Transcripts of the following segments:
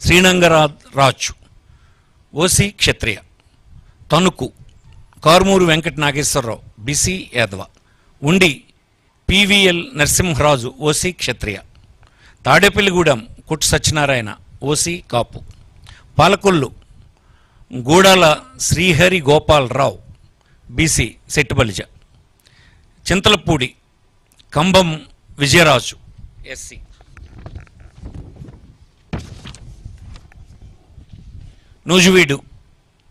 శ్రీనంగరా Raju OC Kshatriya Tanuku Karumuru Venkata Nageswara Rao BC Yadav Undi PVL Narasimha Raju OC Kshatriya Tadepalligudem Kuttu Satyanarayana OC Kapu Palakollu Gudala Srihari Gopala Rao BC Settibalija Chintalapudi Kambham Vijayaraju SC Nuzvid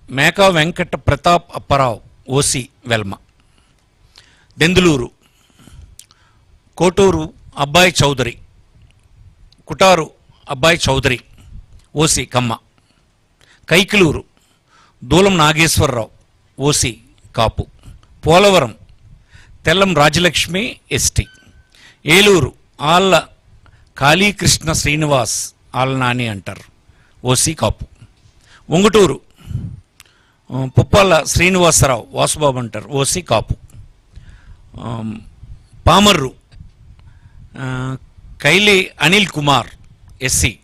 Meka Venkata Pratap Appa Rao OC Velama. Denduluru Koturu Abbayi Chowdary Kutaru Abbayi Chowdary OC Kamma. Kaikaluru Dulam Nageswararao OC Kapu. Polavaram Tellam Rajalakshmi ST. Eluru Alla Kalikrishna Srinivas Alla Nani అంటారు OC Kapu. Unguturu. Puppala Srinivasarao Vasubabu అంటారు OC Kapu. Pamarru Kaile Anil Kumar SC.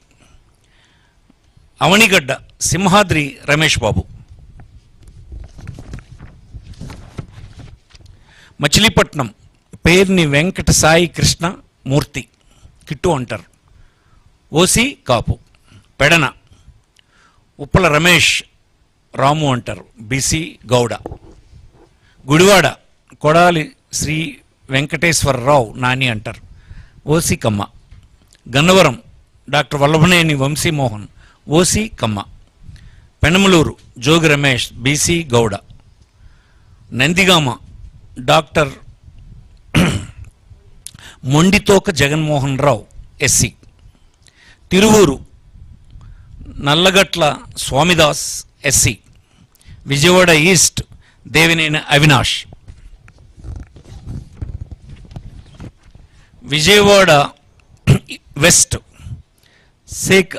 Avanigadda Simhadri Ramesh Babu. Machilipatnam Perni Venkata Sai Krishna Murthy Kittu అంటారు. OC Kapu. Pedana Uppala Ramesh Ramu అంటారు BC Gouda. Gudivada Kodali Sri Venkateswararao Nani అంటారు OC Kamma. Gannavaram doctor Vallabhaneni Vamsi Mohan OC Kamma. Penamaluru Jogi Ramesh BC Gouda. Nandigama doctor Mondithoka Jaganmohan Rao SC. Tiruvuru Nallagatla Swamidas SC Vijayawada east Devineni Avinash. Vijayawada west Sheikh